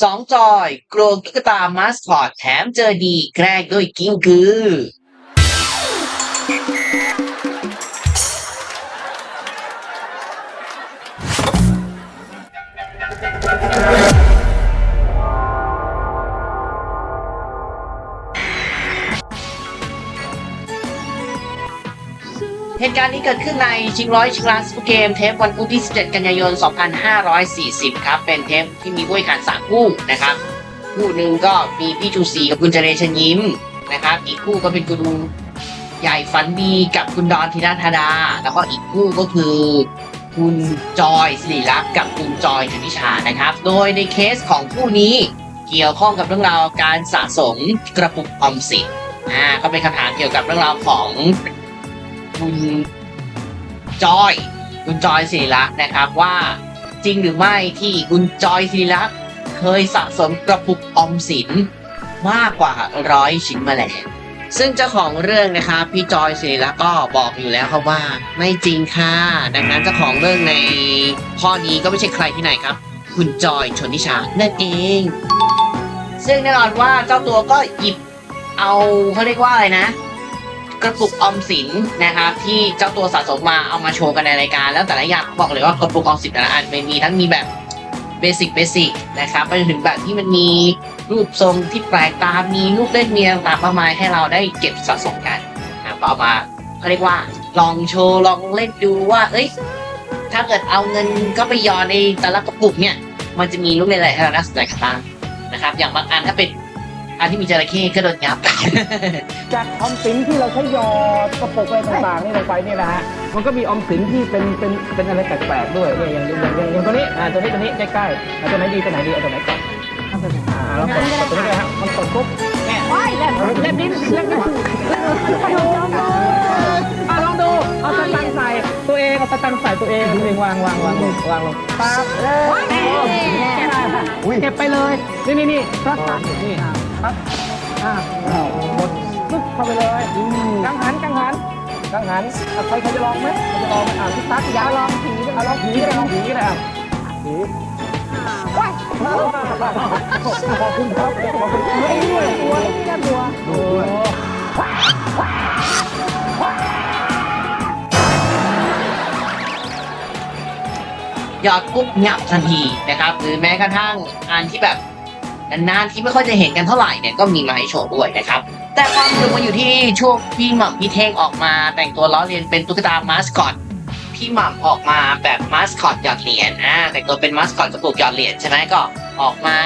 สองจอยกลัวตุ๊กตามาสคอตแถมเจอดีแกล้งด้วยกิ้งกือ เหตุการณ์นี้เกิดขึ้นในชิงร้อยชิงล้านซูเปอร์เกมเทปวันพุธที่ 17 กันยายน 2540 ครับ เป็นเทปที่มีผู้แข่งขันสามคู่นะครับ คู่หนึ่งก็มีพี่ชูศรีกับคุณเจเรชนยิ้มนะครับ อีกคู่ก็เป็นคุณใหญ่ฝันดีกับคุณดอนธีนาธดา แล้วก็อีกคู่ก็คือคุณจอยสิริรักษ์กับคุณจอยชนิชานะครับ โดยในเคสของคู่นี้เกี่ยวข้องกับเรื่องราวการสะสมกระปุกออมสินอ่าก็เป็นคำถามเกี่ยวกับเรื่องราวของ คุณจอยคุณจอยศิริลักษณ์นะครับว่าจริงหรือไม่ที่คุณจอยศิริลักษณ์เคยสะสมกระปุกออมสินมากกว่าร้อยชิ้นมาแล้วซึ่งเจ้าของเรื่องนะครับพี่จอยศิริลักษณ์ก็บอกอยู่แล้วครับว่าไม่จริงค่ะดังนั้นเจ้าของเรื่องในข้อนี้ก็ไม่ใช่ใครที่ไหนครับ คุณจอยชนทิชานั่นเอง ซึ่งแน่นอนว่าเจ้าตัวก็หยิบเอาเขาเรียกว่าอะไรนะ กระปุกออมสินนะครับที่เจ้าตัวสะสมมาเอามาโชว์กันในรายการ แล้วแต่ละอย่างบอกเลยว่ากระปุกออมสินแต่ละอันมันมีทั้งมีแบบเบสิกเบสิกนะครับไปจนถึงแบบที่มันมีรูปทรงที่แปลกตา มีลูกเล่นมีต่างๆมากมายให้เราได้เก็บสะสมกันนะครับก็เอามาเขาเรียกว่าลองโชว์ลองเล่นดูว่า เอ้ย ถ้าเกิดเอาเงินก็ไปยอดในแต่ละกระปุกเนี่ย มันจะมีลูกเล่นอะไรให้เราน่าสนใจกันบ้างนะครับ อย่างบางอันถ้าเป็น อันที่มีจระเข้ก็โดนยับ จากออมสินที่เราใช้หยอดกระปุกอะไรต่างๆนี่ลงไปนี่นะฮะมันก็มีออมสินที่เป็นเป็นเป็นอะไรแปลกๆด้วยเนี่ยอย่างอย่างอย่างอย่างตัวนี้อ่าตัวนี้ตัวนี้ใกล้ๆอ่าตัวไหนดีตัวไหนดีเอาตัวไหนก่อนอ่าเรากดกดตัวนี้เลยฮะมันกดปุ๊บเนี่ยเล่นเล่นดิ้นเล่นดิ้นอ่าลองดูเอาตะตังใส่ตัวเองเอาตะตังใส่ตัวเองตัวเองวางวางวางลงวางลงปั๊บเลยเก็บไปเลยนี่นี่นี่รักษานี่ ปั๊บอ่ากดปึ๊บเข้าไปเลยกังหันกังหันกังหันอะใครใครจะลองไหมใครจะลองไหมอ่าพี่ตั๊กอยากลองผีอะลองผีก็ได้ลองผีก็ได้อะผีว้ายขอบคุณครับขอบคุณเฮ้ยด้วยตัวนี่น่าตัวด้วยหยอดปุ๊บงับทันทีนะครับ หรือแม้กระทั่งอันที่แบบ นานๆที่ไม่ค่อยจะเห็นกันเท่าไหร่เนี่ยก็มีมาให้โชว์ด้วยนะครับ แต่ความสนุกมันอยู่ที่ช่วงพี่หม่ำพี่เท่งออกมาแต่งตัวล้อเลียนเป็นตุ๊กตามาสคอตพี่หม่ำออกมาแบบมาสคอตหยอดเหรียญอ่าแต่งตัวเป็นมาสคอตกระปุกหยอดเหรียญใช่ไหมก็ออกมา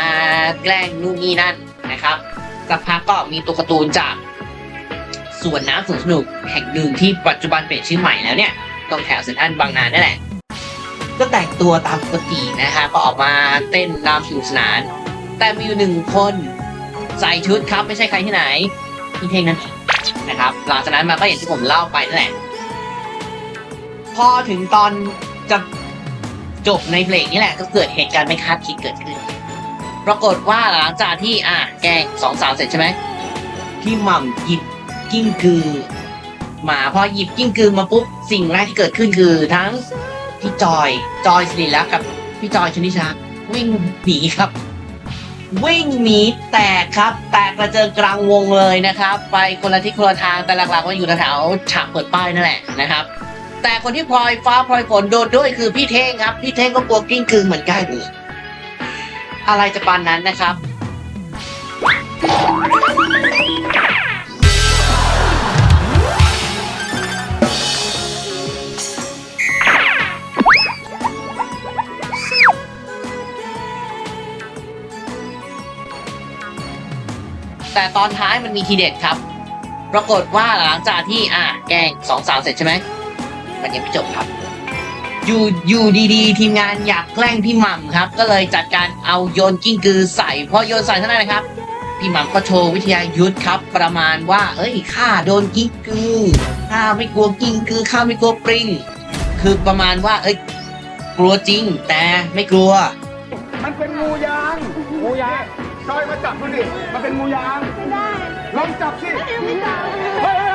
แกล้งนู่นนี่นั่นนะครับสักพักก็มีตัวการ์ตูนจากส่วนน้ำสวนสนุกแห่งหนึ่งที่ปัจจุบันเปลี่ยนชื่อใหม่แล้วเนี่ยตรงแถวเซ็นทรัลบางนานี่แหละ ก็แต่งตัวตามปกตินะฮะก็ออกมาเต้นรำสนุกสนาน แต่มีอยู่หนึ่งคนใส่ชุดครับไม่ใช่ใครที่ไหนพี่เท่งนั่นเองนะครับ หลังจากนั้นมาก็อย่างที่ผมเล่าไปนั่นแหละ พอถึงตอนจะจบในเพลงนี้แหละ ก็เกิดเหตุการณ์ไม่คาดคิดเกิดขึ้น ปรากฏว่าหลังจากที่อะแก้สองสาวเสร็จใช่ไหมพี่หม่ำหยิบกิ้งกือมาพอหยิบกิ้งกือมาปุ๊บสิ่งแรกที่เกิดขึ้นคือทั้งพี่จอยจอยสิริลักษ์กับพี่จอยชนิชาวิ่งหนีครับ วิ่งหนีแตกครับ แตกกระเจิงกลางวงเลยนะครับ ไปคนละที่คนละทางแต่หลักๆก็อยู่แถวฉากเปิดป้ายนั่นแหละนะครับ แต่คนที่พลอยฟ้าพลอยฝนโดนด้วยคือพี่เท่งครับ พี่เท่งก็กลัวกิ้งกือเหมือนกัน อะไรจะปานนั้นนะครับ แต่ตอนท้ายมันมีทีเด็ดครับ ปรากฏว่าหลังจากที่อะแกล้งสองสาวเสร็จใช่ไหมมันยังไม่จบครับ อยู่อยู่ดีๆ ทีมงานอยากแกล้งพี่หม่ำครับ ก็เลยจัดการเอาโยนกิ้งกือใส่พอโยนใส่เท่านั้นนะครับ พี่หม่ำก็โชว์วิทยายุทธครับ ประมาณว่า เอ้ยข้าโดนกิ้งกือข้าไม่กลัวกิ้งกือข้าไม่กลัวปริงคือประมาณว่า เอ้ยกลัวจริงแต่ไม่กลัว มันเป็นงูยางงูยาง จอยมาจับมันดิมันเป็นงูยางไม่ได้ลองจับสิไม่ได้เฮ้ย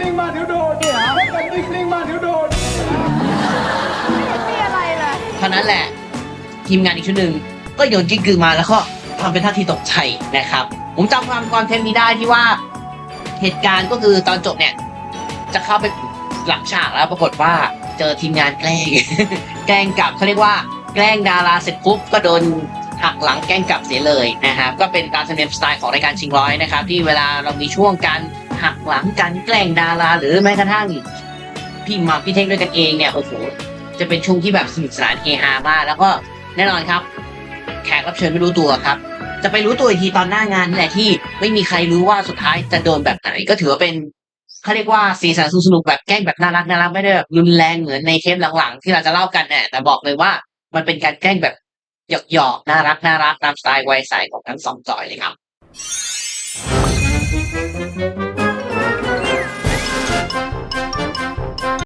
ถ้าเกิดมีปลิงมาเดี๋ยวโดนเนี่ยถ้าเกิดมีปลิงมาเดี๋ยวโดนมีอะไรเลยเท่านั้นแหละ ทีมงานอีกชุดหนึ่งก็โยนกิ๊กกือมาแล้วก็ทำเป็นท่าทีตกใจนะครับ ผมจำความคอนเทนต์นี้ได้ที่ว่า เหตุการณ์ก็คือตอนจบเนี่ย จะเข้าไปหลังฉากแล้วปรากฏว่าเจอทีมงานแกล้ง แกล้งกลับเขาเรียกว่าแกล้งดาราเสร็จปุ๊บก็โดนหักหลังแกล้งกลับเสียเลยนะครับก็เป็นการแสดงสไตล์ของรายการชิงร้อยนะครับที่เวลาเรามีช่วงการ หักหลังการแกล้งดารา หรือแม้กระทั่งพี่มาพี่เท่งด้วยกันเองเนี่ยโอ้โหจะเป็นช่วงที่แบบสนุกสนานเฮฮามากแล้วก็แน่นอนครับ แขกรับเชิญไม่รู้ตัวครับ จะไปรู้ตัวอีกทีตอนหน้างานนี่แหละที่ไม่มีใครรู้ว่าสุดท้ายจะโดนแบบไหน ก็ถือว่าเป็นเขาเรียกว่าสีสันสนุกแบบแกล้งแบบน่ารักน่ารักไม่ได้แบบรุนแรงเหมือนในเทปหลังๆ ที่เราจะเล่ากันเนี่ยแต่บอกเลยว่ามันเป็นการแกล้งแบบหยอกๆน่ารักน่ารักตามสไตล์วัยใสของทั้งสองจอยเลยครับ